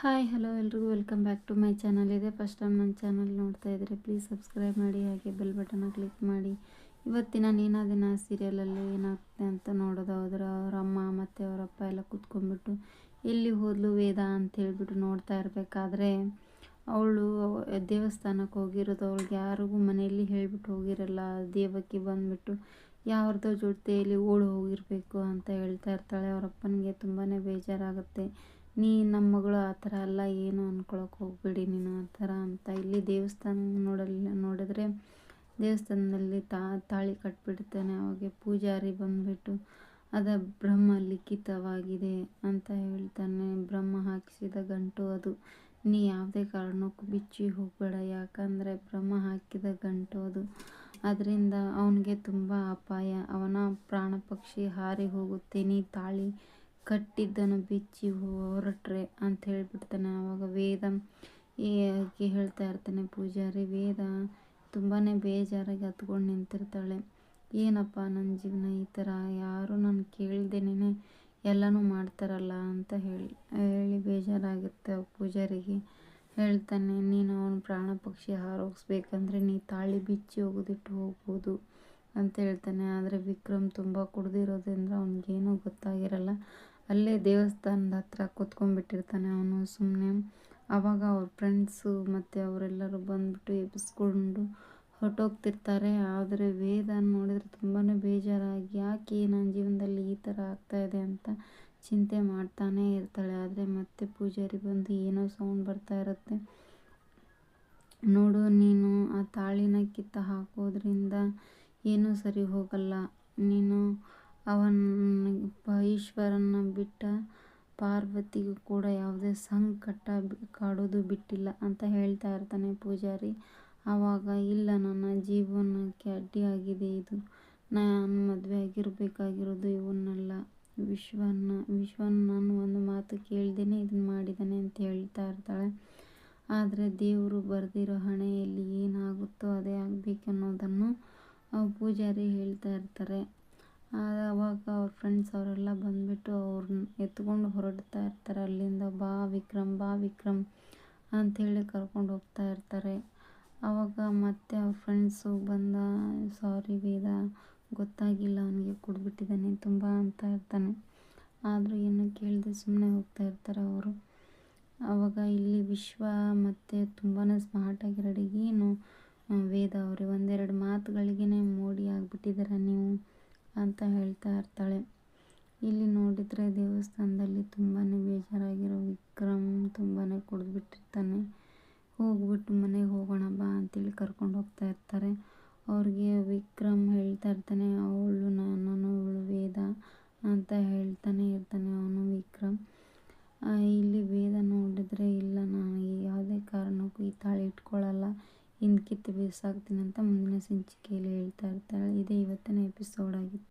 Hi, hello ಎಲ್ರಿಗೂ. Welcome back to my channel. ಇದೆ first time ನನ್ನ ಚಾನಲ್ ನೋಡ್ತಾ ಇದ್ದರೆ ಪ್ಲೀಸ್ ಸಬ್ಸ್ಕ್ರೈಬ್ ಮಾಡಿ, ಹಾಗೆ ಬೆಲ್ ಬಟನ್ನ ಕ್ಲಿಕ್ ಮಾಡಿ. ಇವತ್ತಿನ ನೀನಾ ದಿನ ಸೀರಿಯಲಲ್ಲಿ ಏನಾಗ್ತದೆ ಅಂತ ನೋಡೋದು ಹೋದ್ರೆ ಅವ್ರ ಅಮ್ಮ ಮತ್ತು ಅವರಪ್ಪ ಎಲ್ಲ ಕೂತ್ಕೊಂಡ್ಬಿಟ್ಟು ಎಲ್ಲಿ ಹೋದಲು ವೇದ ಅಂತ ಹೇಳಿಬಿಟ್ಟು ನೋಡ್ತಾ ಇರಬೇಕಾದ್ರೆ ಅವಳು ದೇವಸ್ಥಾನಕ್ಕೆ ಹೋಗಿರೋದು. ಅವಳಿಗೆ ಯಾರಿಗೂ ಮನೆಯಲ್ಲಿ ಹೇಳಿಬಿಟ್ಟು ಹೋಗಿರಲ್ಲ. ದೇವಕ್ಕೆ ಬಂದುಬಿಟ್ಟು ಯಾರ್ದೋ ಜೊತೆಯಲ್ಲಿ ಓಡಿ ಹೋಗಿರಬೇಕು ಅಂತ ಹೇಳ್ತಾ ಇರ್ತಾಳೆ. ಅವರಪ್ಪನಿಗೆ ತುಂಬಾ ಬೇಜಾರಾಗುತ್ತೆ. ನೀ ನಮ್ಮ ಮಗಳು ಆ ಥರ ಅಲ್ಲ, ಏನು ಅಂದ್ಕೊಳಕ್ಕೆ ಹೋಗ್ಬೇಡಿ ನೀನು ಆ ಥರ ಅಂತ. ಇಲ್ಲಿ ದೇವಸ್ಥಾನ ನೋಡಲ್ಲ ನೋಡಿದ್ರೆ ದೇವಸ್ಥಾನದಲ್ಲಿ ತಾಳಿ ಕಟ್ಬಿಡ್ತಾನೆ ಅವಾಗೆ ಪೂಜಾರಿ ಬಂದುಬಿಟ್ಟು, ಅದ ಬ್ರಹ್ಮ ಲಿಖಿತವಾಗಿದೆ ಅಂತ ಹೇಳ್ತಾನೆ. ಬ್ರಹ್ಮ ಹಾಕಿಸಿದ ಗಂಟು ಅದು. ನೀ ಯಾವುದೇ ಕಾರಣಕ್ಕೂ ಬಿಚ್ಚಿ ಹೋಗಬೇಡ, ಯಾಕಂದರೆ ಬ್ರಹ್ಮ ಹಾಕಿದ ಗಂಟು ಅದು. ಅದರಿಂದ ಅವನಿಗೆ ತುಂಬ ಅಪಾಯ. ಅವನ ಪ್ರಾಣ ಪಕ್ಷಿ ಹಾರಿ ಹೋಗುತ್ತೆ, ನೀ ತಾಳಿ ಕಟ್ಟಿದ್ದನ್ನು ಬಿಚ್ಚಿ ಹೊರಟ್ರೆ ಅಂತ ಹೇಳ್ಬಿಡ್ತಾನೆ. ಆವಾಗ ವೇದ ಹೇಳ್ತಾ ಇರ್ತಾನೆ ಪೂಜಾರಿ, ವೇದ ತುಂಬಾ ಬೇಜಾರಾಗಿ ಹತ್ಕೊಂಡು ನಿಂತಿರ್ತಾಳೆ. ಏನಪ್ಪ ನನ್ನ ಜೀವನ ಈ ಥರ ಯಾರು ನಾನು ಕೇಳ್ದೇನೆ ಎಲ್ಲನೂ ಮಾಡ್ತಾರಲ್ಲ ಅಂತ ಹೇಳಿ ಹೇಳಿ ಬೇಜಾರಾಗುತ್ತೆ ಪೂಜಾರಿಗೆ. ಹೇಳ್ತಾನೆ, ನೀನು ಅವನ ಪ್ರಾಣ ಪಕ್ಷಿ ಹಾರೋಗಿಸ್ಬೇಕಂದ್ರೆ ನೀ ತಾಳಿ ಬಿಚ್ಚಿ ಹೋಗೋದಿಟ್ಟು ಹೋಗ್ಬೋದು ಅಂತ ಹೇಳ್ತಾನೆ. ಆದರೆ ವಿಕ್ರಮ್ ತುಂಬ ಕುಡ್ದಿರೋದ್ರಿಂದ ಅವ್ನಿಗೇನೂ ಗೊತ್ತಾಗಿರಲ್ಲ. ಅಲ್ಲೇ ದೇವಸ್ಥಾನದ ಹತ್ರ ಕೂತ್ಕೊಂಡ್ಬಿಟ್ಟಿರ್ತಾನೆ ಅವನು ಸುಮ್ಮನೆ ಆವಾಗ ಅವ್ರ ಫ್ರೆಂಡ್ಸು ಮತ್ತು ಅವರೆಲ್ಲರೂ ಬಂದುಬಿಟ್ಟು ಎಬ್ಬಿಸ್ಕೊಂಡು ಹೊರಟೋಗ್ತಿರ್ತಾರೆ. ಆದರೆ ವೇದ ನೋಡಿದರೆ ತುಂಬಾ ಬೇಜಾರಾಗಿ, ಯಾಕೆ ನನ್ನ ಜೀವನದಲ್ಲಿ ಈ ಥರ ಆಗ್ತಾಯಿದೆ ಅಂತ ಚಿಂತೆ ಮಾಡ್ತಾನೇ ಇರ್ತಾಳೆ. ಆದರೆ ಮತ್ತೆ ಪೂಜಾರಿ ಬಂದು ಏನೋ ಸೌಂಡ್ ಬರ್ತಾ ಇರುತ್ತೆ. ನೋಡು, ನೀನು ಆ ತಾಳಿನ ಕಿತ್ತ ಹಾಕೋದ್ರಿಂದ ಏನೂ ಸರಿ ಹೋಗಲ್ಲ. ನೀನು ಅವನ ಈಶ್ವರನ್ನ ಬಿಟ್ಟ ಪಾರ್ವತಿಗೂ ಕೂಡ ಯಾವುದೇ ಸಂಕಟ ಕಾಡೋದು ಬಿಟ್ಟಿಲ್ಲ ಅಂತ ಹೇಳ್ತಾ ಇರ್ತಾನೆ ಪೂಜಾರಿ. ಆವಾಗ, ಇಲ್ಲ ನನ್ನ ಜೀವನಕ್ಕೆ ಅಡ್ಡಿಯಾಗಿದೆ ಇದು. ನಾನು ಮದುವೆ ಆಗಿರಬೇಕಾಗಿರೋದು ಇವನ್ನೆಲ್ಲ ವಿಶ್ವನ ವಿಶ್ವನ ನಾನು ಒಂದು ಮಾತು ಕೇಳ್ದೇನೆ ಇದನ್ನು ಮಾಡಿದ್ದಾನೆ ಅಂತ ಹೇಳ್ತಾ ಇರ್ತಾಳೆ. ಆದರೆ ದೇವರು ಬರೆದಿರೋ ಹಣೆಯಲ್ಲಿ ಏನಾಗುತ್ತೋ ಅದೇ ಆಗಬೇಕನ್ನೋದನ್ನು ಪೂಜಾರಿ ಹೇಳ್ತಾ ಇರ್ತಾರೆ. ಆವಾಗ ಅವ್ರ ಫ್ರೆಂಡ್ಸ್ ಅವರೆಲ್ಲ ಬಂದುಬಿಟ್ಟು ಅವ್ರನ್ನ ಎತ್ಕೊಂಡು ಹೊರಡ್ತಾ ಇರ್ತಾರೆ. ಅಲ್ಲಿಂದ ಬಾ ವಿಕ್ರಮ್ ಬಾ ವಿಕ್ರಮ್ ಅಂಥೇಳಿ ಕರ್ಕೊಂಡು ಹೋಗ್ತಾ ಇರ್ತಾರೆ. ಆವಾಗ ಮತ್ತೆ ಅವ್ರ ಫ್ರೆಂಡ್ಸು ಬಂದ, ಸಾರಿ ವೇದ, ಗೊತ್ತಾಗಿಲ್ಲ, ಅವನಿಗೆ ಕೊಡ್ಬಿಟ್ಟಿದ್ದಾನೆ ತುಂಬ ಅಂತ ಇರ್ತಾನೆ. ಆದರೂ ಏನು ಕೇಳದೆ ಸುಮ್ಮನೆ ಹೋಗ್ತಾ ಇರ್ತಾರೆ ಅವರು. ಆವಾಗ ಇಲ್ಲಿ ವಿಶ್ವ ಮತ್ತು ತುಂಬಾ ಸ್ಮಾರ್ಟಾಗಿ ರೆಡಿಗೇನು ವೇದ ಅವರೇ, ಒಂದೆರಡು ಮಾತುಗಳಿಗೇ ಮೋಡಿ ಆಗಿಬಿಟ್ಟಿದ್ದೀರ ನೀವು? ಅಂತ ಹೇಳ್ತಾ ಇರ್ತಾಳೆ. ಇಲ್ಲಿ ನೋಡಿದರೆ ದೇವಸ್ಥಾನದಲ್ಲಿ ತುಂಬಾ ಬೇಜಾರಾಗಿರೋ ವಿಕ್ರಮ್ ತುಂಬಾ ಕುಡಿದ್ಬಿಟ್ಟಿರ್ತಾನೆ. ಹೋಗ್ಬಿಟ್ಟು ಮನೆಗೆ ಹೋಗೋಣ ಬಾ ಅಂತೇಳಿ ಕರ್ಕೊಂಡು ಹೋಗ್ತಾ ಇರ್ತಾರೆ. ಅವ್ರಿಗೆ ವಿಕ್ರಮ್ ಹೇಳ್ತಾ ಇರ್ತಾನೆ, ಅವಳು ನಾನು ಅವಳು ವೇದ ಅಂತ ಹೇಳ್ತಾನೆ ಇರ್ತಾನೆ ಅವನು ವಿಕ್ರಮ್. ಇಲ್ಲಿ ವೇದ ನೋಡಿದರೆ ಇಲ್ಲ, ನಾನು ಯಾವುದೇ ಕಾರಣಕ್ಕೂ ಈ ತಾಳಿ ಇಟ್ಕೊಳ್ಳಲ್ಲ ಇನ್ನು ಕಿತ್ತು ಬಿಸಾಕ್ತೀನಿ ಅಂತ ಮುಂದಿನ ಸಂಚಿಕೆಯಲ್ಲಿ ಹೇಳ್ತಾ ಇರ್ತಾಳೆ. ಇದೇ ಇವತ್ತಿನ ಎಪಿಸೋಡ್ ಆಗಿತ್ತು.